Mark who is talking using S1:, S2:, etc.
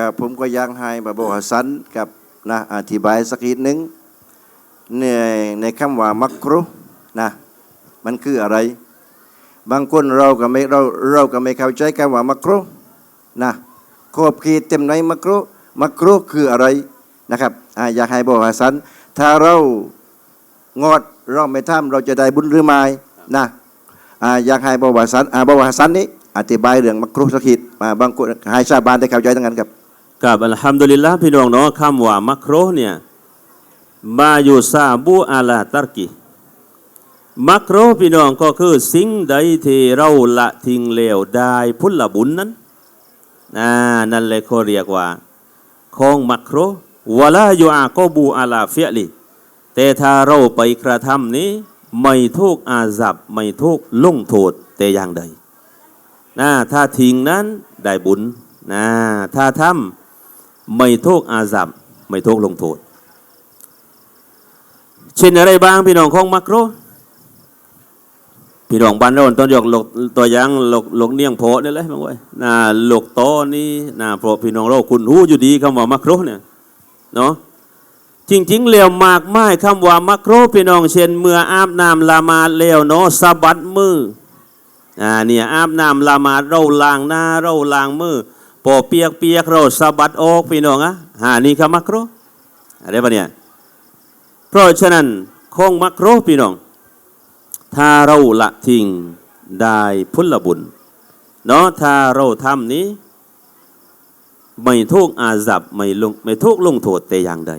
S1: ครับผมก็ยังให้บาบฮัสันกับนะอธิบายสักนิดหนึงในในคำว่ามักรุนะมันคืออะไร บางคนเราก็ไม่เราเราก็ไม่เข้าใจคำว่ามักรุนะขอบเขีดเต็มในมักรุมักรุคืออะไรนะครับอ่าอยากให้บาฮัสัน ถ้าเรางอดเราไม่ทำเราจะได้บุญหรือไม่นะอ่าอยากให้บาฮัสันอ่าบาฮัสันนี้อธิบายเรื่องมักรุสักนิดบางคนให้ชาวบ้านได้เข้าใจทั้งนั้นครับ
S2: กับอัลฮัมดุลิลละพี่น้องเนาะคำว่ามักโรเนี่ยมาอยู่ซาบูอาลาตารกีมักโรพี่น้องก็คือสิ่งใดที่เราละทิ้งแล้วได้พุทธบุญนั้นอ่านั่นเลยเขาเรียกว่าของมักโรวลาอยู่อาโกบูอาลาเฟียลีแต่ถ้าเราไปกระทำนี้ ไม่ทุกอาซับไม่ทุกลงโทษแต่อย่างใดนะถ้าทิ้งนั้นได้บุญนะถ้าทำ ไม่โทษอาซับไม่โทษลงโทษ เช่นอะไรบ้างพี่น้องของมักโรพี่น้องบ้านเราต้นยกหลกตัวอยางหลกหลกเนียงโพนี่แหละบางไว้นะหลกโตนี่นะเพราะพี่น้องเราคุณรู้อยู่ดีคำว่ามักโรเนี่ยเนาะจริงๆแล้วมากไม้คำว่ามักโรพี่น้องเช่นเมื่ออาบน้ำละมาดแล้วเนาะสะบัดมืออ่าเนี่ยอาบน้ำละมาเราล้างหน้าเราล้างมือ พอเปียกเปียกเราสะบัดออกพี่น้องอะหานี่คือมักโรอะไรปะเนี่ยเพราะฉะนั้นคงมักโรพี่น้อง ถ้าเราละทิ้งได้พุทธบุญเนาะถ้าเราทำนี้ ไม่ทุกอาซับไม่ลงไม่ทุกลงโทษแต่อย่างใด